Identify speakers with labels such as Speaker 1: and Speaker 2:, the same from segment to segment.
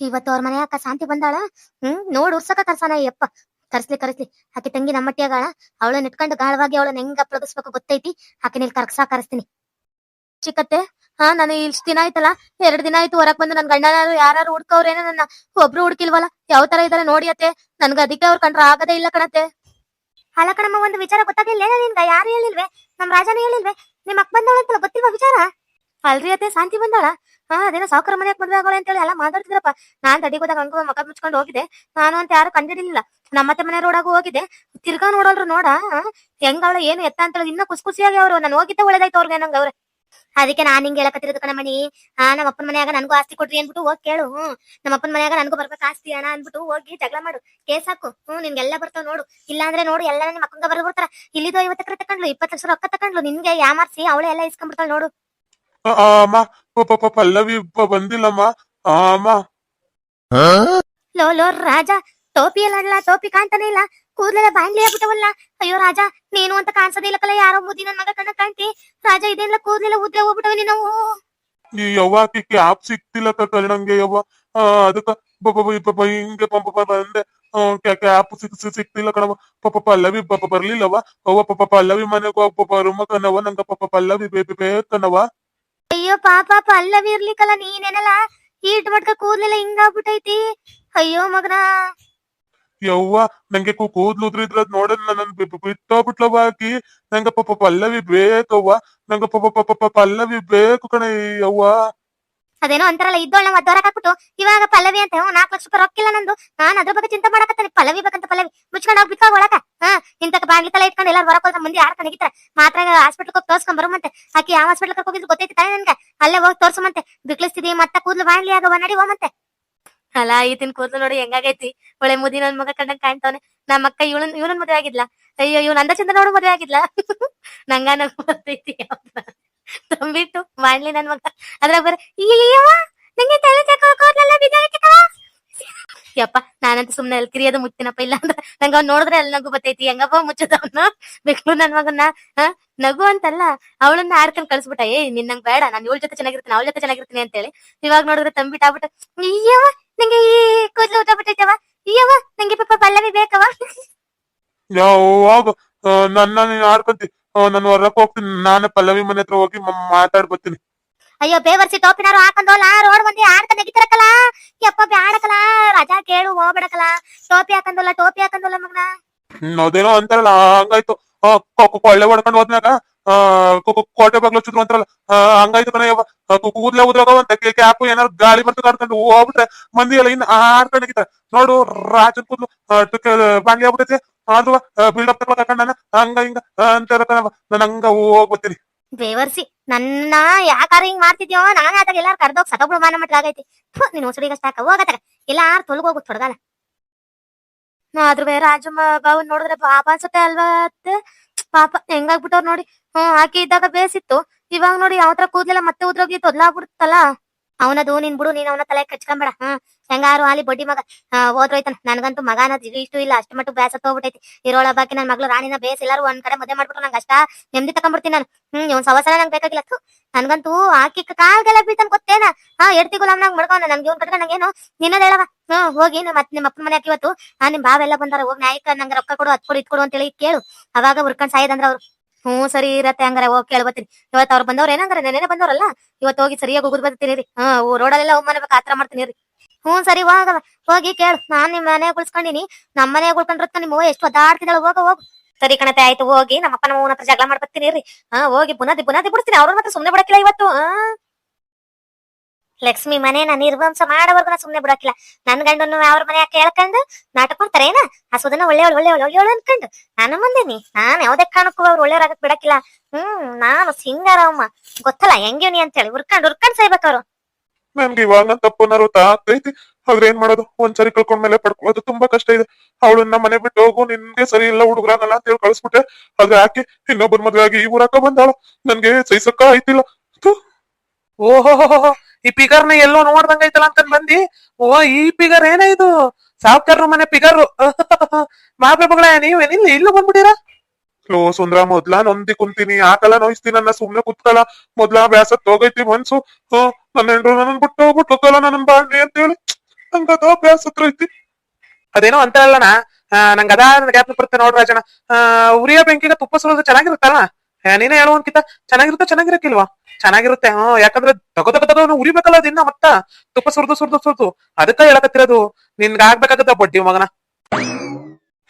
Speaker 1: ಇವತ್ತು ಅವ್ರ ಮನೆ ಅಕ್ಕ ಶಾಂತಿ ಬಂದಾಳ? ಹ್ಮ್, ನೋಡ್ ಉರ್ಸಕ ಕರ್ಸಾನ ಯಪ್ಪ ಕರ್ಸ್ಲಿ ಕರ್ಸ್ಲಿ. ಆಕೆ ತಂಗಿ ನಮ್ಮಟ್ಟಿಯಾಗಾಳ. ಅವಳನ್ನ ಇಟ್ಕೊಂಡು ಗಾಳವಾಗಿ ಅವಳನ್ನ ಹೆಂಗ ಅಪ್ಲಗಿಸ್ಬೇಕು ಗೊತ್ತೈತಿ? ಆಕೆ ನೀಲ್ ಕರ್ಸಾ ಕರ್ಸ್ತೀನಿ. ಚಿಕ್ಕತ್ತೆ, ಹಾ, ನಾನು ಇಷ್ಟ ದಿನ ಆಯ್ತಲ್ಲ? ಎರಡ್ ದಿನ ಆಯ್ತು ಹೊರಕ್ ಬಂದು ನನ್ ಗಂಡನಾರು ಯಾರು ಹುಡ್ಕವ್ರೇನ ನನ್ನ? ಒಬ್ರು ಹುಡ್ಕಿಲ್ವಲ್ಲ? ಯಾವ ತರ ಇದಾರೆ ನೋಡಿ ಅತ್ತೆ. ನನ್ಗ ಅದಕ್ಕೆ ಅವ್ರ ಕಂಡ್ರ ಆಗದೇ ಇಲ್ಲ ಕಣತ್ತೆ. ಅಲ್ಲ ಕಣಮ್ಮ, ಒಂದು ವಿಚಾರ ಗೊತ್ತಾಗಿಲ್ಲ ನಿನ್ಗ? ಯಾರು ಹೇಳಿಲ್ವೇ? ನಮ್ ರಾಜನ ಹೇಳಿಲ್ವೇ? ನಿಮ್ ಅಕ್ಕ ಬಂದವಳಂತಲ್ಲ ಗೊತ್ತಿಲ್ವಾ ವಿಚಾರ? ಅಲ್ರಿ ಅತ್ತೆ, ಶಾಂತಿ ಬಂದಾಳ. ಹಾ, ಅದೇನೋ ಸಾವುಕಾರ ಮನೆಯಾಗ ಮದ್ವೆ ಅಂತ ಅಂತೇಳಿ ಎಲ್ಲ ಮಾತಾಡ್ತಿದ್ರಪ್ಪ. ನಾನ್ ತಡಿ ಹೋದಾಗ ಅನ್ಕೋ ಮಕ ಮುಚ್ಕೊಂಡು ಹೋಗಿದ್ದೆ. ನಾನು ಅಂತ ಯಾರು ಕಂಡಿರ್ಲಿಲ್ಲ. ನಮ್ಮತ್ತೆ ಮನೆ ರೋಡಾಗೂ ಹೋಗಿದೆ ತಿರ್ಗಾ ನೋಡಲ್ರು ನೋಡ ಹೆಂಗವಳ ಏನು ಎತ್ತ ಅಂತೇಳಿ ಇನ್ನ ಖುಷಿ ಖುಷಿಯಾಗಿ ಅವ್ರು, ನಾನು ಹೋಗಿದ್ದೆ ಒಳ್ಳೇದಾಯ್ತು ಅವ್ರಿಗೆ ನಂಗೆ ಅವ್ರೆ. ಅದಕ್ಕೆ ನಾನ್ ಹಿಂಗೆ ಹೇಳಕತ್ತಿರೋದು ಕಣಮಣಿ. ಆ ನಮ್ಮ ಅಪ್ಪನ ಮನ್ಯಾಗ ನನಗೂ ಆಸ್ತಿ ಕೊಟ್ರಿ ಅನ್ಬಿಟ್ಟು ಹೋಗಿ ಕೇಳು ಹ್ಮ್. ನಮ್ಮ ಅಪ್ಪನ ಮನ್ಯಾಗ ನನಗೂ ಬರ್ಬೇಕು ಆಸ್ತಿ ಅಣ್ಣ ಅನ್ಬಿಟ್ಟು ಹೋಗಿ ಜಗಳ ಮಾಡು. ಕೇಸ್ ಹಾಕು ಹ್ಮ್ ನಿನ್ಗೆಲ್ಲ ಬರ್ತಾವ್ ನೋಡು. ಇಲ್ಲಾಂದ್ರೆ ನೋಡು ಎಲ್ಲ ನಿಮ್ಮ ಅಕ್ಕಂಗ ಬರ್ದು ಬರ್ತಾರ ಇಲ್ಲಿದು ಐವತ್ತು ಎಕರೆ ತಕೊಂಡ್ಲು ಇಪ್ಪತ್ತು ಲಕ್ಷ ರೊಕ್ಕ ತಕೊಂಡ್ಲು ನಿನ್ಗೆ ಯಾಮಾರ್ಸಿ ಅವಳೆ ಎಲ್ಲ ಇಸ್ಕೊಂಡ್ಬಿಡ್ತಾಳ ನೋಡು.
Speaker 2: ಆ, ಆ, ಅಮ್ಮ ಪ- ಪ- ಪ- ಪಲ್ಲವಿ ಬ- ಬಂದಿಲ್ಲಮ್ಮ. ಆ, ಅಮ್ಮ.
Speaker 1: ಲೋ ಲೋ ರಾಜ ಟೋಪಿ ಎಲ್ಲ ಅಲ್ಲ ಟೋಪಿ ಕಾಣ್ತಾನೆ ಇಲ್ಲ. ಕೂದಲೆಲ್ಲ ಬಾಂಡ್ಲಿ ಆಗ್ಬಿಟ್ಟವಲ್ಲ. ಅಯ್ಯೋ ರಾಜ ನೀನು ಅಂತ ಕಾಣಿಸೋದೇ ಇಲ್ಲಕಲ್ಲ ಯಾರೋ ಮುದಿ ನನ್ ಮಗ ಕಣ್ಣ ಕಾಣ್ತಿ. ರಾಜ ಇದೆಲ್ಲ ಕೂದಲೆಲ್ಲ ಉದ್ರೆ ಹೋಗ್ಬಿಟ್ಟವ ನಾವು.
Speaker 2: ಈ ಯವ್ವ ಕ್ಯಾಪ್ ಆಪ್ ಸಿಕ್ತಿಲ್ಲ ನಂಗೆ ಯವ್ವ. ಅದಕ್ಕ ಬ- ಹಿಂಗೆ ಪ- ಪ- ಪ- ಬಂದೆ ಆಪ್ ಸಿಕ್ ಸಿಕ್- ಸಿಕ್ತಿಲ್ಲ ಕಣವ ಪಾಪ ಪಲ್ಲವಿ ಬ- ಬರ್ಲಿಲ್ಲವ ಅವ್ವ ಪಾಪ ಪಲ್ಲವಿ ಮನೆಗೆ ಹೋಗ್ ಬರುಮ ಕಣವ ನಂಗ ಪಾಪ ಪಲ್ಲವಿ ಬೇಬಿ ಬೇಕನವ
Speaker 1: ಅಯ್ಯೋ ಪಾಪ ಪಲ್ಲವಿ ಇರ್ಲಿಕ್ಕಲ್ಲ ನೀನೇನಲ್ಲ? ಈಟ್ ಮಟ್ಕ ಹಿಂಗ ಹಿಂಗಾಗ್ಬಿಟ್ಟೈತಿ ಅಯ್ಯೋ ಮಗನ.
Speaker 2: ಯವ್ವ, ನಂಗೆ ಕೂದ್ಲು ಉದ್ರಿದ್ರ ನೋಡ ನನ್ ಬಿಟ್ಟೋಗ್ಬಿಟ್ಲವ ಆಕಿ ನಂಗ ಪಾಪ ಪಲ್ಲವಿ ಬೇಕವ್ವ. ನಂಗ ಪಾಪ ಪಾಪ ಪಾಪ ಪಲ್ಲವಿ ಬೇಕು ಕಣೆ ಯವ್ವ.
Speaker 1: ಅದೇನೋ ಅಂತಾರಲ್ಲ ಇದ್ದೋಳ್ನ ಮದ್ದವರಕ್ ಹಾಕ್ಬಿಟ್ಟು ಇವಾಗ ಪಲ್ಲವಿ ಅಂತ ನಾಲ್ಕು ಲಕ್ಷ ರೂಪಾಯಿ ರೊಕ್ಕಿಲ್ಲ ನಂದು. ನಾನ್ ಅದ್ರ ಬಗ್ಗೆ ಚಿಂತೆ ಮಾಡಕತ್ತಾನೆ. ಪಲ್ಲವಿ ಬೇಕಂತ ಪಲ್ಲವಿ. ಮುಚ್ಕೊಂಡು ಹೋಗಿ ಬಿಕ್ಕ ಒಳಗ. ಹಾ ಇಂತ ಬಾಗ್ಲಿ ತಲೆ ಇಟ್ಕೊಂಡು ಎಲ್ಲಾರು ಹೊರಕ್ ಹೋದ್ರೆ ಮುಂದೆ ಯಾರು ಕಣಗಿತ್ರ ಮಾತ್ರ ಹಾಸ್ಪಿಟ್ಲ್ ಹೋಗಿ ತೋರ್ಸ್ಕೊಂಡ್ ಬರುಮಂತೆ ಆಕಿ ಯಾವ ಹಾಸ್ಪಿಟ್ಲ್ ಹೋಗಿದ್ರು ಗೊತ್ತೈತಿ ತಾನೆ ನನ್ಗೆ. ಅಲ್ಲೇ ಹೋಗಿ ತೋರ್ಸುಮಂತೆ ಬಿಕ್ಲಿಸ್ತಿದಿ ಮತ್ತೆ ಕೂದ್ಲು ಬಾಣ್ಲಿ ಆಗವ ನಡಿ ಹೋಮಂತೆ ಅಲ್ಲ ಈತಿನ್ ಕೂದ್ಲು ನೋಡಿ ಹೆಂಗಾಗೈತಿ? ಒಳ್ಳೆ ಮುದಿ ನನ್ ಮಗ ಕಂಡಂಗ್ ಕಾಣ್ತಾವನೆ. ನಮ್ಮ ಅಕ್ಕ ಇವಳನ್ ಇವನನ್ ಮದ್ವೆ ಆಗಿದ್ಲ. ಅಯ್ಯೋ ಇವ್ನ ಅಂದ ಚಂದ ನೋಡು ಮದ್ವೆ ಆಗಿದ್ಲ. ನಂಗ ನಂಗ್ ಬರ್ತೈತಿ ತಂಬಿಟ್ಟು ಮಾಡ್ಲಿ ನನ್ ಮಗ. ಅದ್ರಾಗ ಬರ ನಂಗೆ ತಲೆ ಯಪ್ಪ, ನಾನಂತ ಸುಮ್ನೆ ಅಲ್ಲಿ ಕಿರಿಯೋದು ಮುಚ್ಚಿನಪ್ಪ, ಇಲ್ಲ ಅಂದ್ರೆ ನಂಗ ಅವ್ನ್ ನೋಡಿದ್ರೆ ಅಲ್ಲಿ ನಗು ಬರ್ತೈತಿ ಹೆಂಗಪ್ಪ ಮುಚ್ಚದವನ್ನ ಬೆಕ್ಳು ನನ್ ಮಗನ್ನ ನಗು ಅಂತಲ್ಲ, ಅವಳನ್ನ ಆಡ್ಕೊಂಡ್ ಕಳ್ಸ್ಬಿಟ್ಟ ಏ ನಿನ್ನಂಗ್ ಬೇಡ, ನಾನು ಇವಳ ಜೊತೆ ಚೆನ್ನಾಗಿರ್ತೀನಿ, ಅವಳ ಜೊತೆ ಚೆನ್ನಾಗಿರ್ತೀನಿ ಅಂತೇಳಿ. ಇವಾಗ ನೋಡಿದ್ರೆ ತಂಬಿಟ್ ಆಗ್ಬಿಟ್ಟು ಅಯ್ಯವ್ವ ನಂಗೆ ಈ ಕೂದಲು ಊಟ ಬಿಟ್ಟೈತವ? ಅಯ್ಯವ್ವ ನಂಗೆ ಪಾಪ ಪಲ್ಲವಿ ಬೇಕವ
Speaker 2: ಯಾವಾಗ ನನ್ನ ನೀನ್ ಆಡ್ಕೊಂತಿ. ನಾನು ಹೊರಕ್ ಹೋಗ್ತೀನಿ. ನಾನು ಪಲ್ಲವಿ ಮನೆ ಹತ್ರ ಹೋಗಿ ಮಾತಾಡ್ ಬರ್ತೀನಿ
Speaker 1: ಅಯ್ಯೋ ಬೇವರ್ಸಿ ಟೋಪಿನಾರು ಹಾಕೊಂಡೋಲ್ಲ ರೋಡ್ ಮಂದಿ ಆಡ್ಕೊಂಡ್ ನೆಗಿತಿರಕಲ್ಲ ಯಪ್ಪ ಬ್ಯಾಡಕಲ್ಲ ರಜಾ ಕೇಳು ಹೋಗ್ಬಿಡಕಲ್ಲ ಟೋಪಿ ಹಾಕೊಂಡೋಲ್ಲ ಟೋಪಿ ಹಾಕೊಂಡೋಲ್ಲ ಮಗನ.
Speaker 2: ಅದೇನೋ ಅಂತಾರಲ್ಲ ಹಂಗಾಯ್ತು. ಕೊಳ್ಳೆ ಹೊಡ್ಕೊಂಡು ಕೊ- ಕೋಟೆ ಬಾಗ್ಲು ಚುದ್ರು ಅಂತಾರಲ್ಲ ಹಂಗಾಯ್ತು ಕಣ ಯವ್ವ. ಕೂದ್ಲೆ ಉದ್ರೋಗವಂತೆ ಕ್ಯಾಪು ಏನಾರು ಗಾಳಿ ಬರ್ತು ಕಡ್ಕೊಂಡು ಹೋಗ್ಬಿಟ್ರೆ ಮಂದಿ ಎಲ್ಲ ಇನ್ನು ಆಡ್ಕೊಂಡಿಗಿತ ನೋಡು, ರಾಜನ್ ಕೂದ್ಲು ಬಾಂಗ್ಲಿ ಆಗ್ಬಿಟ್ಟೈತೆ. ಆದ್ರೂ ಬಿಲ್ಡಪ್ ತಗೊಳಕ್ ಹಾಕೊಂಡ್ ಹಂಗ ಹಿಂಗ ಕಣವ್ವ. ನಾನು ಹಂಗ ಹೋಗ್ಬರ್ತೀನಿ
Speaker 1: ಬೇವರ್ಸಿ, ನನ್ನ ಯಾಕಾರ ಹಿಂಗ್ ಮಾಡ್ತಿದ್ಯೋ? ನಾನು ಆತಾಗ ಎಲ್ಲಾರು ಕರ್ದೋಗ್ ಸತೋಗ್ಳು ಮಾನ ಆಗೈತಿ. ನೀನ್ ಹೊಸಡಿಗಷ್ಟ ಹಾಕ. ಹೋಗತ್ತಾಗ ಎಲ್ಲಾರು ತೊಲಗೋಗು ತೊಡಗಲ್ಲ ಆದ್ರೂ ರಾಜಮ್ಮ ಬಾವು ನೋಡಿದ್ರೆ ಪಾಪ ಅನ್ಸುತ್ತೆ ಅಲ್ವಾ ಪಾಪ ಹೆಂಗಾಗ್ಬಿಟ್ಟವ್ರ ನೋಡಿ. ಹ್ಮ್, ಆಕಿ ಇದ್ದಾಗ ಬೇಸಿತ್ತು. ಇವಾಗ ನೋಡಿ ಯಾವ ತರ ಕೂದ್ಲೆಲ್ಲ ಮತ್ತೆ ಉದ್ರೋಗಿ ತೊದ್ಲಾಗ್ಬಿಡ್ತಲ್ಲ. ಅವನದು, ನಿನ್ ಬಿಡು, ನೀನ್ ಅವನ ತಲೆ ಕಚ್ಕೊಂಬೇಡ. ಹ್ಮ್ ಹೆಂಗಾರು ಅಲ್ಲಿ ಬಡ್ಡಿ ಮಗ ಆ, ನನಗಂತೂ ಮಗ ಅನ್ನೋದು ಇದು ಇಷ್ಟು ಇಲ್ಲ ಅಷ್ಟು ಮಟ್ಟು ಬೇಸತ್ ಹೋಗ್ಬಿಟ್ಟೈತಿ ಇರೋಳ ಬಾಕಿ ನನ್ನ ಮಗಳು ರಾಣಿನ ಬೇಸ್ ಎಲ್ಲಾರು ಒಂದ್ ಕಡೆ ಮದುವೆ ಮಾಡ್ಬಿಟ್ರು ನಂಗೆ ಅಷ್ಟ ನೆಮ್ಮದಿ ತಕೊಂಡ್ಬಿಡ್ತೀನಿ ನಾನು. ಹ್ಮ್ ಇವ್ನ್ ಸವಸನ ನಂಗೆ ಬೇಕಾಗಿಲ್ಲ. ನನ್ಗಂತೂ ಆಕಿ ಕಾಲ್ಗೆಲ್ಲ ಬೀಳ್ತಾನ ಗೊತ್ತೇನ? ಹಾ ಎಡ್ತಿ ಗುಲಾಮ್ನಾಗ ಮಡ್ಕೊಂಡ ನನ್ಗೆ ಇವ್ನ್ ಕಟ್ಕೊಂಡ್ ನಂಗೇನು ನಿನ್ನದ ಹೇಳವ ಹ್ಮ್ ಹೋಗಿ ಮತ್ತೆ ಮತ್ ನಿಮ್ಮ ಅಪ್ಪನ ಮನೆ ಇವತ್ತು ನಿಮ್ಮ ನಿಮ್ ಬಾವೆಲ್ಲ ಬಂದಾರ ಹೋಗಿ ನಾಯಕ ನಂಗೆ ರೊಕ್ಕ ಕೊಡು ಹತ್ ಕೊಡು ಅಂತ ಕೊಡು ಅಂತೇಳಿ ಕೇಳು. ಅವಾಗ ಉರ್ಕೊಂಡ್ ಸಾಯದಂದ್ರ ಅವ್ರು. ಹ್ಞೂ ಸರಿ ಇರತ್ತೆ ಹಂಗಾರ, ಹೋಗಿ ಕೇಳ್ಬತ್ತೀನಿ ಇವತ್ತು ಅವ್ರು ಬಂದವ್ರು ಏನಂದ್ರೆ ನೆನೆ ಬಂದವ್ರಲ್ಲ ಇವತ್ತು ಹೋಗಿ ಸರಿಯಾಗಿ ಹೋಗುದ್ ಬರ್ತೀನಿ ರೀ. ಹಾ ರೋಡಲ್ಲೆಲ್ಲ ಅವಮಾನಬೇಕು ಆತರ ಮಾಡ್ತೀನಿ ರೀ. ಹ್ಞೂ ಸರಿ ಹೋಗವ ಹೋಗಿ ಕೇಳು. ನಾನ್ ನಿಮ್ ಮನೆ ಉಳ್ಸ್ಕೊಂಡಿನಿ. ನಮ್ಮ ಮನೆ ಉಳ್ಕೊಂಡ್ರತ್ತ ನಿಮ್ಮ ಎಷ್ಟು ಒದ್ದಾಡ್ತಿದ್ದಾಳೆ, ಹೋಗ, ಹೋಗು. ಸರಿ ಕಣತೆ, ಆಯ್ತು, ಹೋಗಿ ನಮ್ಮ ಅಪ್ಪನ ಅವ್ವನ ಹತ್ರ ಜಗಳ ಮಾಡ್ಬರ್ತೀನಿ ರೀ. ಹಾ ಹೋಗಿ ಬುನಾದಿ ಬುನಾದಿ ಬಿಡ್ತೀನಿ. ಅವ್ರ ಮಾತ್ರ ಸುಮ್ನೆ ಬಿಡಕ್ಕಿಲ್ಲ ಇವತ್ತು. ಆ ಲಕ್ಷ್ಮಿ ಮನೆ ನಾನು ನಿರ್ವಂಸ ಮಾಡೋವರೆಗೂ ನಾ ಸುಮ್ಮನೆ ಬಿಡೋಕಿಲ್ಲ. ನನ್ನ ಗಂಡನ್ನು ಅವ್ರ ಮನೆ ಕೇಳ್ಕೊಂಡು ನಾಟಕ ಏನಾ? ಹಸುದನ್ನ ಒಳ್ಳೆ ಒಳ್ಳೆ ಒಳ್ಳೆ ಒಳ್ಳೆ ಅನ್ಕೊಂಡು. ನಾನು ಬಂದೇನಿ ನಾನ್ ಯಾವ್ದೇ ಕಾರಣಕ್ಕೂ ಅವ್ರು ಒಳ್ಳೆಯವ್ರಾಗಕ್ ಬಿಡಕ್ಕಿಲ್ಲ ಹ್ಮ್ ನಾನು ಸಿಂಗಾರಮ್ಮ. ಗೊತ್ತಲ್ಲ ಹೆಂಗಿವ್ನಿ ಅಂತೇಳಿ. ಉರ್ಕೊಂಡು ಉರ್ಕೊಂಡ್ ಸಾಯ್ಬೇಕವ್ರು
Speaker 2: ನನ್ಗೆ ಇವಾಗ ನನ್ ತಪ್ಪು ಅನ್ನೋದು ಆಗ್ತೈತಿ. ಆದ್ರೆ ಏನ್ ಮಾಡೋದು? ಒಂದ್ಸರಿ ಕಳ್ಕೊಂಡ್ಮೇಲೆ ಪಡ್ಕೊಳ್ಳೋದು ತುಂಬಾ ಕಷ್ಟ ಇದೆ. ಅವಳು ನಮ್ಮ ಮನೆ ಬಿಟ್ಟು ಹೋಗು ನಿನ್ಗೆ ಸರಿ ಇಲ್ಲ ಹುಡುಗರನ್ನಲ್ಲ ಅಂತ ಹೇಳಿ ಕಳಿಸ್ಬಿಟ್ಟೆ ಆದ್ರೆ ಯಾಕೆ? ಇನ್ನೊಬ್ಬರ ಮದ್ವೆ ಆಗಿ ಈ ಊರಕ ಬಂದಾಳ. ನನ್ಗೆ ಸಹಿಸಕ್ಕ ಆಯ್ತಿಲ್ಲ.
Speaker 3: ಓಹೋ ಈ ಪಿಗರ್ನ ಎಲ್ಲೋ ನೋಡ್ದಂಗ ನೋಡ್ದಂಗೈತಲ್ಲ ಅಂತ ಬಂದಿ? ಓ ಈ ಪಿಗರ್ ಏನ ಇದು? ಸಾವ್ಕಾರ್ರ ಮನೆ ಪಿಗರ್ ಮಾಪೆ ಮಗಳ ನೀವೇನಿಲ್ಲ ಇಲ್ಲ ಬಂದ್ಬಿಟ್ಟಿರ?
Speaker 2: ಲೋ ಸುಂದ್ರ ಮೊದ್ಲ ನೊಂದಿ ಕುಂತೀನಿ ಯಾಕಲ್ಲ ನೋಯಿಸ್ತೀನಿ ನನ್ನ ಸುಮ್ನೆ ಕುತ್ಕಲ್ಲ ಮೊದ್ಲ ಬ್ಯಾಸತ್ ಹೋಗೈತಿ ಮನ್ಸು. ನನ್ನ ಹೆಂಡ್ರು ನನ್ನ ಬಿಟ್ಟು ಹೋಗ್ಬಿಟ್ಟು ನನ್ನ ಬಾಂಡಿ ಅಂತ ಹೇಳಿ ಹಂಗದ ಬ್ಯಾಸತ್ರ ಐತಿ.
Speaker 3: ಅದೇನೋ ಅಂತ ನಂಗ ನಂಗದ ಗ್ಯಾಪ್ ಬರುತ್ತೆ ನೋಡ್ರಿ ಆ, ಉರಿಯೋ ಬೆಂಕಿಗೆ ತುಪ್ಪ ಸುರಿದು ಚೆನ್ನಾಗಿರುತ್ತಲ್ಲ? ನೀನೇ ಹೇಳು ಅಂಕಿತ ಚೆನ್ನಾಗಿರುತ್ತೆ ಚೆನ್ನಾಗಿರಕ್ಕಿಲ್ವಾ ಚೆನ್ನಾಗಿರುತ್ತೆ ಹ್ಮ್ ಯಾಕಂದ್ರೆ ತಗೋ ತಗೋ ತಗೋ ಉರಿಬೇಕಲ್ಲ ದಿನ ಮತ್ತ ತುಪ್ಪ ಸುರಿದು ಸುರಿದು ಸುರಿದು ಅದಕ್ಕ ಹೇಳಕತ್ತಿರೋದು ನಿನ್ಗ ಆಗ್ಬೇಕಾಗತ್ತ ಬಡ್ಡಿ ಮಗನ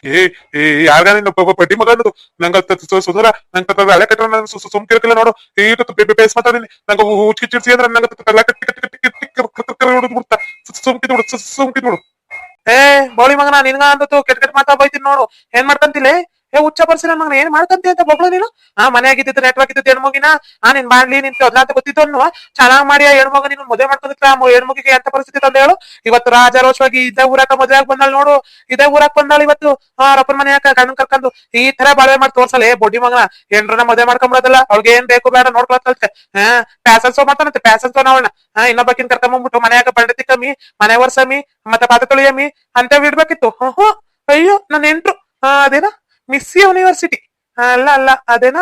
Speaker 2: ಏ ಏ ಯಾರ್ಗ ನಿನ್ನ ಪಟ್ಟಿ ಮಗ ಅನ್ನೋದು ನಂಗ ಸುಂದರ ನಂಗ ತ- ತ- ಹಳೆ ಕಟ್ಟ ನಾನು ಸುಮ್ಕಿರಕಿಲ್ಲ ನೋಡು ಈಟ ಬೇಸ್ ಮಾತಾಡಿನಿ ನಂಗ ಹುಚ್ಚಿ ಚಿಡ್ಸಿ ಅಂದ್ರೆ ನಂಗ ತಲೆ ಕಟ್ಟಿ ಕಟ್ಟಿ ಕಟ್ಟಿ ಹಿಡಿದು ಬಿಡ್ತಾ ಸುಮ್ಕಿದ್ ಬಿಡು ಸುಮ್ಕಿದ್ ಬಿಡು
Speaker 3: ಏ ಬೌಳಿ ಮಗನ ನಿನ್ಗ ಅಂತ ಕೆಟ್ಟ ಕೆಟ್ಟ ಮಾತಾ ಬೈತೀನಿ ನೋಡು ಏನ್ ಮಾಡ್ಕಂತಿಲ್ಲ ಏ, ಹುಚ್ಚ ಬರ್ಸಿ ನನ್ ಮಗನ, ಏನ್ ಮಾಡ್ತಂತೆ ಅಂತ ಮಗಳು ನೀನು? ಆ, ಮನೆ ಆಗಿದ್ದಿತ್ತು ನೆಟ್ವರ್ಕ್ ಇದ್ದಿತ್ತು ಹೆಣ್ಮಗಿನ? ಆ, ನಿನ್ ಮಾಡ್ಲಿ, ನಿನ್ ಅದ್ನ ಅಂತ ಗೊತ್ತಿತ್ತು ಅನ್ನುವ? ಚೆನ್ನಾಗ್ ಮಾಡಿ ಆ ಹೆಣ್ಮಗ ನೀನು ಮದುವೆ ಮಾಡ್ಕೊಂಡಿದ್ರ ಆ ಹೆಣ್ಮಗಿಗೆ ಎಂತ ಪರಿಸ್ಥಿತಿ ತಂದ ಹೇಳು? ಇವತ್ತು ರಾಜಾರೋಷವಾಗಿ ಇದ್ದ ಊರಾಕ ಮದುವೆ ಆಗಿ ಬಂದಾಳ ನೋಡು. ಇದೇ ಊರಾಕ್ ಬಂದಾಳ ಇವತ್ತು. ಆ ರಪ್ಪನ ಮನೆ ಯಾಕ ಗಂಡನ್ ಕರ್ಕೊಂಡು ಈ ತರ ಬಾಳ್ವೆ ಮಾಡಿ ತೋರ್ಸಲ್ಲ. ಏ, ಬೊಡ್ಡಿ ಮಗನ ಏನ್ರನ್ನ ಮದುವೆ ಮಾಡ್ಕೊಂಬಿಡೋದಲ್ಲ. ಅವ್ಳಿಗೆ ಏನ್ ಬೇಕು ಬೇಡ, ನೋಡ್ಕೊಳಕ್ ಕಲ್ತೆ. ಹಾ, ಪ್ಯಾಸನ್ ಸೋ ಮಾಡ್ತಾನಂತೆ, ಪ್ಯಾಸನ್ ಸೋ ನಾವಣ್ಣ ಹಾ, ಇನ್ನೊಬ್ಬಕಿನ್ ಕರ್ಕೊಂಬಂದ್ಬಿಟ್ಟು ಮನ್ಯಾಗ ಬಂಡತಿ ಕಮ್ಮಿ ಮನೆ ವರ್ಷಮಿ ಮತ್ತೆ ಪಾತ ತೊಳಿಯಮ್ಮಿ ಅಂತ ಬಿಡ್ಬೇಕಿತ್ತು ಹ್ಮ್. ಅಯ್ಯೋ, ನನ್ನ ಎಂಟ್ರು ಹಾ, ಅದೇನ? ಮಿಸ್ ಯೂನಿವರ್ಸಿಟಿ ಅಲ್ಲ ಅಲ್ಲ ಅದೇನ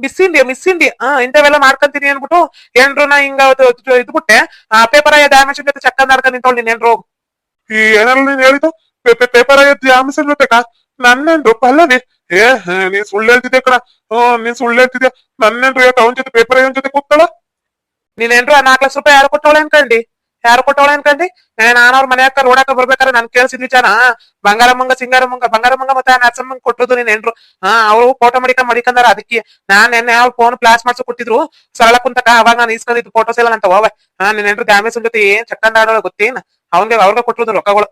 Speaker 3: ಮಿಸ್ ಇಂಡಿಯಾ ಮಿಸ್ ಇಂಡಿಯಾ ಹಾ ಇಂಥವೆಲ್ಲ ಮಾಡ್ಕೊಂತೀನಿ ಅನ್ಬಿಟ್ಟು ಏನ್ರು ನಾ ಹಿಂಗ ಅದು- ಅದು ಇದ್ಬಿಟ್ಟೆ ಆ ಪೇಪರ್ ಡ್ಯಾಮೇಜ್ ಜೊತೆ ಚಕ್ಕ ನಡ್ಕೊಂಡ್ ನಿಂತೊಳ್ ನೀನ್ ಏನ್ರು
Speaker 2: ಈ ಏನಾರ ನೀನ್ ಹೇಳಿದ್ದು ಪೇಪರ್ ಆಗೈತಿ ಆಮಿಸಲ್ ಬೇಕಾ ನನ್ನೇನ್ರು ಪಲ್ಲವಿ ಏ ಹೇ, ನೀನ್ ಸುಳ್ಳು ಹೇಳ್ತಿದ್ದೆ ಕಣ ಹ್ಮ್ ನೀನ್ ಸುಳ್ಳು ಹೇಳ್ತಿದ್ದೆ ನನ್ನೇನ್ರು ಯಾಕೆ ಅವನ ಜೊತೆ ಪೇಪರ್ ಅವನ ಜೊತೆ ಕೂತಾಳ
Speaker 3: ನೀನ್ ಏನ್ರು ಆ ನಾಲ್ಕು ಲಕ್ಷ ರೂಪಾಯಿ ಯಾರು ಕೊಟ್ಟವಳೆ ಅನ್ಕಂಡಿ ಯಾರು ಕೊಟ್ಟವಳ ಅನ್ಕಂಡಿ ಏ, ನಾನು ಅವ್ರ ಮನ್ಯಾಕ ರೋಡಾಕ ಬರ್ಬೇಕಾದ್ರೆ ನನ್ ಕೇಳಿಸಿದ್ವಿ ಜನ. ಬಂಗಾರಮ್ಮಂಗ, ಸಿಂಗಾರಮ್ಮಂಗ, ಬಂಗಾರಮ್ಮಂಗ ಮತ್ತೆ ಆ ನರ್ಸಮ್ಮಂಗ ಕೊಟ್ಟದ್ದು ನೀನ್ ಏನ್ರು? ಹಾ, ಅವ್ರು ಫೋಟೋ ಮಡಿಕ ಮಡಿಕಂದಾರ ಅದಕ್ಕೆ. ನಾನ್ ನೆನ್ನೆ ಅವ್ರ ಫೋನ್ ಪ್ಲಾಸ್ ಮಾಡ್ಸೋ ಕೊಟ್ಟಿದ್ರು. ಸರಳ ಕುಂತಕ ಅವಾಗ ನಾನು ಇಸ್ಕೊಂಡಿದ್ದು ಫೋಟೋಸ್ ಎಲ್ಲ ಅಂತ ಹೋವೆ ಹಾ, ನೀನ್ ಏನ್ರು ಡ್ಯಾಮೇಜ್ ಜೊತೆ ಏನ್ ಚಕ್ಕಂದ ಆಡೋಳ ಗೊತ್ತೇನ್? ಅವ್ನ್ಗೆ ಅವ್ರಿಗೆ ಕೊಟ್ಟಿರೋದು ರೊಕ್ಕಗಳು.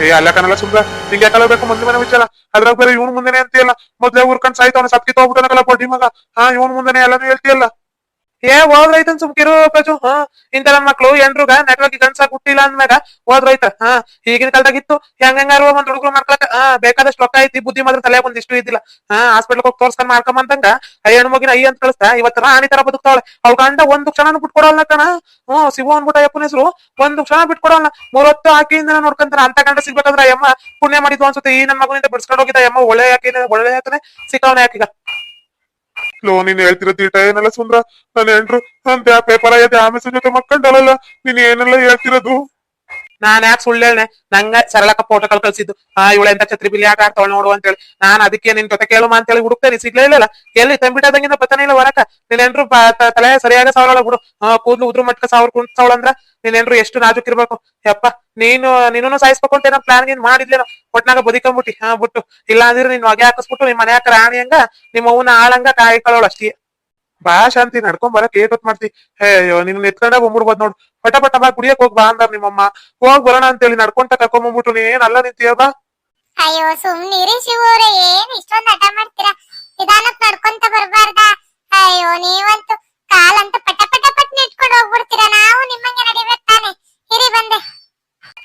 Speaker 2: ಏ, ಅಲ್ಲ ಕಣಲ್ಲ ಸುಮ್ರ ನಿಂಗೆ ಯಾಕಲ್ಲ ಬೇಕು ಮುಂದೆ ಮನೆ ವಿಚಾರ? ಅದ್ರಾಗ ಬೇರೆ ಇವ್ನ ಮುಂದೆನೆ ಅಂತೀಯಲ್ಲ? ಮೊದ್ಲೇ ಊರ್ಕೊಂಡ್ ಸಾಯ್ತವನ ಸತ್ಕಿ ಹೋಗ್ಬಿಟ್ಟನಕಲ್ಲ ಬಡ್ಡಿ ಮಗ. ಹಾ, ಇವ್ನ ಮುಂದೆನೆ ಎಲ್ಲಾನು ಹೇಳ್ತೀಯಲ್ಲ.
Speaker 3: ಏ ಹೋದ್ರೈತನ್ ಸುಮ್ಕಿರು ಪ್ರಜು, ಹಾ? ಇಂತ ನನ್ ಮಕ್ಳು ಎಂಡ್ರುಗ ನೆಟ್ವರ್ಕ್ ಗಂಡ್ಸ ಹುಟ್ಟಿಲ್ಲ ಅಂದ್ಮ್ಯಾಗ ಹೋದ್ರೈತ ಹಾ? ಈಗಿನ ಕಾಲದಾಗಿತ್ತು ಹೆಂಗ್ ಹೆಂಗಾರು ಒಂದ್ ಹುಡುಗರು ಮಾಡ್ಕೊಳಕ, ಹಾ? ಬೇಕಾದಷ್ಟು ರೊಕ್ಕ ಐತಿ, ಬುದ್ಧಿ ಮಾತ್ರ ತಲೆ ಒಂದ್ ಇಷ್ಟು ಇದ್ದಿಲ್ಲ, ಹಾ? ಹಾಸ್ಪಿಟಲ್ ಹೋಗಿ ತೋರ್ಸ್ಕೊಂಡ್ ಮಾಡ್ಕೊಂಬಂದಂಗ ಹೆಣ್ಣು ಮಗಿನ ಅಯ್ಯ ಅಂತ ಕಳಿಸ್ತಾ ಇವತ್ತು ರಾಣಿ ತರ ಬದುಕ್ತಾಳೆ ಅವ್ಳ ಗಂಡ ಒಂದ್ ಕ್ಷಣ ಬಿಟ್ಕೊಡಲ್ಲ ಕಣ? ಹ್ಮ್ ಶಿವ ಅಂದ್ಬಿಟ್ಟ ಅಯ್ಯಪ್ಪನ ಹೆಸರು, ಒಂದು ಕ್ಷಣ ಬಿಟ್ಕೊಡಲ್ಲ ಮೂವತ್ತು ಆಕೆಯಿಂದ ನೋಡ್ಕೊಂತಾನ, ಅಂತ ಗಂಡ ಸಿಗ್ಬೇಕಂದ್ರ ಅಯ್ಯಮ್ಮ ಪುಣ್ಯ ಮಾಡಿದ್ವು ಅನ್ಸುತ್ತೆ, ಈ ನಮ್ಮ ಮಗನಿಂದ ಬಿಡ್ಸ್ಕೊಂಡು ಹೋಗಿದ್ದ ಅಯ್ಯಮ್ಮ, ಒಳ್ಳೆ ಯಾಕೆ ಒಳ್ಳೆ ಯಾಕೆ ಸಿಕ್ಕವನ ಯಾಕೀಗ
Speaker 2: ಲೋ, ನೀನ್ ಹೇಳ್ತಿರೋ ತೀಟ ಏನಲ್ಲ ಸುಂದ್ರ? ನನ್ನ ಹೆಂಡ್ರು ಅಂತ ಪೇಪರ್ ಆಗೈತೆ ಆಮೇಲೆ ಜೊತೆ ಮಕ್ಕಂಡಲ್ಲ ನೀನ್ ಏನೆಲ್ಲ ಹೇಳ್ತಿರೋದು?
Speaker 3: ನಾನ್ ಯಾಕೆ ಸುಳ್ಳು ಹೇಳ್ನೆ ನಂಗ ಸರಳಕ್ಕ ಫೋಟೋಗಳು ಕಳ್ಸಿದ್ದು. ಆ, ಇವಳೆ ಎಂತ ಛತ್ರಿ ಬಿಲಿ ಆಟ ಆಡ್ತಾವಳ ನೋಡು ಅಂತೇಳಿ ನಾನ್ ಅದಕ್ಕೆ ನಿನ್ ಜೊತೆ ಕೇಳುವ ಅಂತ ಹೇಳಿ ಹುಡುಕ್ತೇನೆ ಸಿಗ್ಲೇ ಇಲ್ಲ ಎಲ್ಲಿ ತಂಬಿಟ್ಟದಂಗಿಂದ ಪತನೇ ಇಲ್ಲ ಹೊರಕ ನೀನೇನ್ರು ತಲೆ ಸರಿಯಾದ ಸಾವಿರ ಬಿಡು. ಕೂದ್ಲು ಉದ್ರ ಮಟ್ಕ ಸಾವಿರ ಕುಂಟ್ ಸಾವಳ ಅಂದ್ರ ನೀನೇನ್ರು ಎಷ್ಟು ನಾಜುಕ್ ಇರ್ಬೇಕು? ಯಪ್ಪ, ನೀನು ನೀನು ಸಾಯಿಸ್ಬೇಕು ಅಂತ ಏನೋ ಪ್ಲಾನ್ ಗಿನ್ ಮಾಡಿದ್ಲೇನೋ? ಒಟ್ನಾಗ ಬದುಕೊಂಬಿಟ್ಟಿ. ಹಾ, ಬಿಟ್ಟು. ಇಲ್ಲ ಅಂದ್ರೆ ನೀನ್ ಹೊಗೆ ಹಾಕಿಸ್ಬಿಟ್ಟು ನಿಮ್ ಮನೆ ರಾಣಿ ಹಂಗ ನಿಮ್ಮ ಅವನ ಆಳಂಗ ಕಾಯಿ ಕಳೋಳ ಅಷ್ಟೇ.
Speaker 2: ಬಾ ಶಾಂತಿ, ನಡ್ಕೊಂಡ್ ಬರಕ್ ಏಟ್ ಹೊತ್ ಮಾಡ್ತಿ? ಅಯ್ಯೋ ನಿನ್ ಎತ್ಕೊಂಡ ಬಂದ್ಬಿಡ್ಬೋದ್ ನೋಡು. ಪಟ ಪಟ ಬಾ ಕುಡಿಯಕ್ ಹೋಗ್ ಬಾ ಅಂದಾರ ನಿಮ್ಮಮ್ಮ. ಹೋಗ್ ಬರೋಣ ಅಂತೇಳಿ ನಡ್ಕೊಂತ ಕರ್ಕೊಂಡ್ ಬಂದ್ಬಿಟ್ಟು ನೀ ಏನ್ ಅಲ್ಲ ನಿಂತೀಯ ಬಾ.
Speaker 4: ಅಯ್ಯೋ ಸುಮ್ನಿರಿ ಶಿವವ್ರೆ ಏನ್ ಇಷ್ಟೊಂದ್ ಹಠ ಮಾಡ್ತೀರಾ? ನಿಧಾನಕ್ ನಡ್ಕೊಂತ ಬರ್ಬಾರ್ದ? ಅಯ್ಯೋ ನೀವಂತೂ ಕಾಲಂತ ಪಟ ಪಟ ಪಟ್ ನೆಟ್ಕೊಂಡು ಹೋಗ್ಬಿಡ್ತೀರಾ? ನಾವು ನಿಮ್ಮಂಗೆ ನಡಿಬೇಕು ತಾನೆ. ಇರಿ ಬಂದೆ.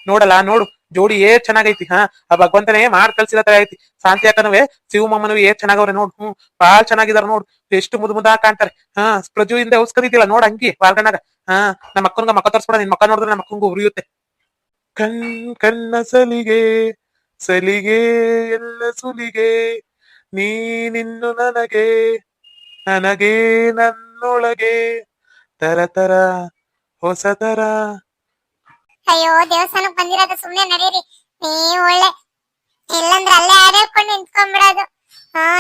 Speaker 3: ನೋಡಲ್ಲ ನೋಡು. ಜೋಡಿ ಏ ಚೆನ್ನಾಗೈತಿ ಹಾ? ಆ ಭಗವಂತನೇ ಮಾಡ್ ಕಲ್ಸಿದ ತರ ಐತಿ. ಶಾಂತಿ ಅಕ್ಕನವೇ ಶಿವಮಮ್ಮನೂ ಏ ಚೆನ್ನಾಗವ್ರೆ ನೋಡು. ಹ್ಮ್ ಬಾಳ್ ಚೆನ್ನಾಗಿದಾರ ನೋಡು. ಎಷ್ಟು ಮುದ್ ಮುದ ಕಾಣ್ತಾರೆ. ಹಾ ಪ್ರಜು ಇಂದ ಉಸ್ಕದಿದ್ದಿಲ್ಲ ನೋಡ್ ಅಂಗಿ ವಾರ್ಗನಾಗ ಹಾ ನಮ್ಮ ಅಕ್ಕನ್ಗ ಮಕ್ಕ ತರ್ಸ್ಬೇಡ, ನಿನ್ ಮಕ್ಕ ನೋಡಿದ್ರೆ ನಮ್ಮ ಅಕ್ಕಂಗೂ ಉರಿಯುತ್ತೆ.
Speaker 2: ಕಣ್, ಕಣ್ಣ ಸಲಿಗೆ ಸಲಿಗೆ, ಎಲ್ಲ ಸುಲಿಗೆ, ನೀನಿನ್ನು ನನಗೆ ನನಗೆ ನನ್ನೊಳಗೆ, ತರ ತರ, ಹೊಸ ತರ.
Speaker 4: ಅಯ್ಯೋ, ದೇವಸ್ಥಾನಕ್ ಬಂದಿರೋದು ಸುಮ್ನೆ ನಡೀರಿ. ನೀವು ಒಳ್ಳೆ, ಇಲ್ಲಂದ್ರೆ ಅಲ್ಲೇ ಆಡೇಳ್ಕೊಂಡು ನಿಂತ್ಕೊಂಡ್ಬಿಡೋದು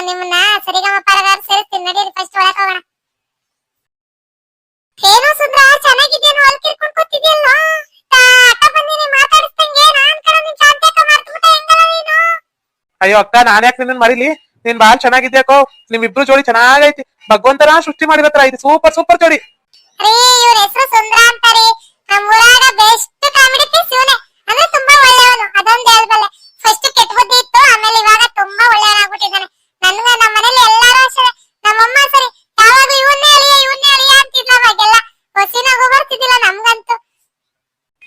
Speaker 4: ನಿಮ್ಮನ್ನ ಸರಿಗಮ ಪರಗಾರ ಸೇರಿಸ್ತೀನಿ. ನಡೀರಿ ಫಸ್ಟ್ ಒಳಗೆ ಹೋಗೋಣ.
Speaker 3: ಅಯ್ಯೋ ಅಕ್ಕ, ನಾನ್ ಯಾಕೆ ನಿನ್ನ ಮರಿಲಿ? ನೀನ್ ಬಾಳ್ ಚೆನ್ನಾಗಿದ್ಯಾಕೋ ಇಬ್ರು ಜೋಡಿ ಚೆನ್ನಾಗೈತಿ. ಭಗವಂತನ ಸೃಷ್ಟಿ ಮಾಡಿರತ್ರ ಐತಿ. ಸೂಪರ್ ಸೂಪರ್ ಜೋಡಿ.
Speaker 4: ರೀ ಇವ್ರ ಹೆಸರು ಸುಂದ್ರ ಅಂತಾರೆ. ನಮ್ಮ ಬೆಸ್ಟ್ ಕಾಮಿಡಿ ತುಂಬಾ ಒಳ್ಳೆಯವನು. ಅದೊಂದು ಫಸ್ಟ್ ಕೆಟ್ಟ ಇತ್ತು, ಆಮೇಲೆ ಇವಾಗ ತುಂಬಾ ಒಳ್ಳೆಯವನಾಗ್ಬಿಟ್ಟಿದ್ದಾನೆ. ನಮ್ಮ ಮನೇಲಿ ಎಲ್ಲರೂ ಅಷ್ಟೇ. ನಮ್ಮಮ್ಮ ಸರಿ ಯಾವಾಗ ಇವನ್ನೇ ಅಳಿಯ ಇವನ್ನೇ ಅಳಿಯ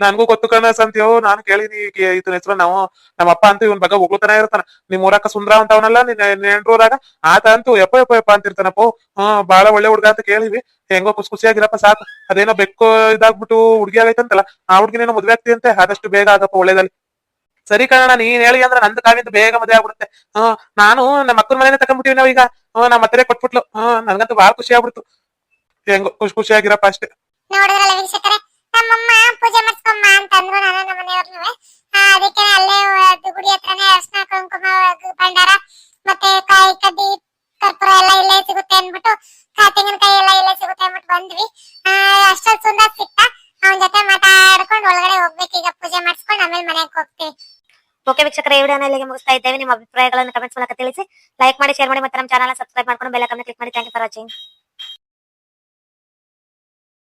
Speaker 2: ನನ್ಗೂ ಗೊತ್ತು ಕಣ ಸಂತ್ಯೋ ನಾನು ಕೇಳಿನಿ ಇದನ್ನ ಹೆಸರು. ನಾವು ನಮ್ಮ ಅಪ್ಪ ಅಂತೂ ಇವನ್ ಬಗ್ಗೆ ಹೋಗ್ತಾನೆ ಇರ್ತಾನ. ನಿಮ್ ಊರಾಕ ಸುಂದ್ರ ಅಂತವನಲ್ಲ ನಿನ್ ನೆಂಟ್ರೂರಾಗ ಆತ ಅಂತೂ ಯಪ್ಪ ಯಪ್ಪ ಯಪ್ಪ ಅಂತಿರ್ತಾನಪ್ಪ. ಹ್ಮ್ ಬಾಳ ಒಳ್ಳೆ ಹುಡ್ಗ ಅಂತ ಕೇಳಿವಿ ಹೆಂಗೋ ಖುಷಿ ಖುಷಿಯಾಗಿರಪ್ಪ, ಸಾಕು. ಅದೇನೋ ಬೆಕ್ಕು ಇದಾಗ್ಬಿಟ್ಟು ಹುಡ್ಗಿ ಆಗೈತಂತಲ್ಲ, ಆ ಹುಡ್ಗಿನೇನೋ ಮದುವೆ ಆಗ್ತಿ ಅಂತ. ಆದಷ್ಟು ಬೇಗ ಆಗಪ್ಪ ಒಳ್ಳೇದಲ್ಲಿ.
Speaker 3: ಸರಿ ಕಣ ನೀನ್ ಹೇಳಿ ಅಂದ್ರೆ ನಂದು ಕಾವಿಂದ ಬೇಗ ಮದುವೆ ಆಗ್ಬಿಡುತ್ತೆ. ಹ್ಮ್ ನಾನು ನಮ್ಮ ಅಕ್ಕನ ಮನೇನೆ ತಕೊಂಡ್ಬಿಟ್ಟಿವಿ ನಾವೀಗ. ಹ್ಮ್ ನಮ್ಮ ಹತ್ತಿರ ಕೊಟ್ಬಿಟ್ಲು. ಹ್ಮ್ ನನ್ಗಂತೂ ಬಹಳ ಖುಷಿ ಆಗ್ಬಿಡ್ತು. ಹೆಂಗೋ, ಖುಷಿ ಖುಷಿಯಾಗಿರಪ್ಪ ಅಷ್ಟೇ.
Speaker 4: ನಮ್ಮಮ್ಮ ಪೂಜೆ ಮಾಡಿಸ್ಕೊಂಬ ಅಂತಂದ್ರು ನಾನು ನಮ್ಮ ಮನೆಯವ್ರನ್ನು ಅದಕ್ಕೆ ಅಲ್ಲೇ ಗುಡಿ ಹತ್ರನೇ ಅರ್ಶನ ಕುಂಕುಮ ಭಂಡಾರ, ಮತ್ತೆ ಕಾಯಿ ಕಡ್ಡಿ, ಕರ್ಪೂರ ಎಲ್ಲ ಇಲ್ಲೇ ಸಿಗುತ್ತೆ ಅನ್ಬಿಟ್ಟು ಕಾ- ತೆಂಗಿನಕಾಯಿ ಎಲ್ಲ ಇಲ್ಲೇ ಸಿಗುತ್ತೆ ಅಂದ್ಬಿಟ್ಟು ಬಂದ್ವಿ. ಅಷ್ಟೊಂದು ಸುಂದರ ಸಿಕ್ತ. ಅವನ ಜೊತೆ ಮಾತಾಡ್ಕೊಂಡು ಒಳಗಡೆ ಈಗ ಪೂಜೆ ಮಾಡಿಸ್ಕೊಂಡು ಆಮೇಲೆ ಮನೆಗೆ ಹೋಗ್ತೀವಿ.
Speaker 1: ಓಕೆ ವೀಕ್ಷಕರ, ಈ ವಿಡಿಯೋನ ಇಲ್ಲಿಗೆ ಮುಗಿಸ್ತಾ ಇದ್ದೇವೆ. ನಿಮ್ಮ ಅಭಿಪ್ರಾಯಗಳನ್ನು ಕಮೆಂಟ್ಸ್ ಮೂಲಕ ತಿಳಿಸಿ. ಲೈಕ್ ಮಾಡಿ ಶೇರ್ ಮಾಡಿ, ಮತ್ತೆ ನಮ್ಮ ಚಾನಲ್ ಸಬ್ಸ್ಕ್ರೈಬ್ ಮಾಡ್ಕೊಂಡು ಬೆಲ್ ಐಕಾನ್ ಕ್ಲಿಕ್ ಮಾಡಿ. Thank you for watching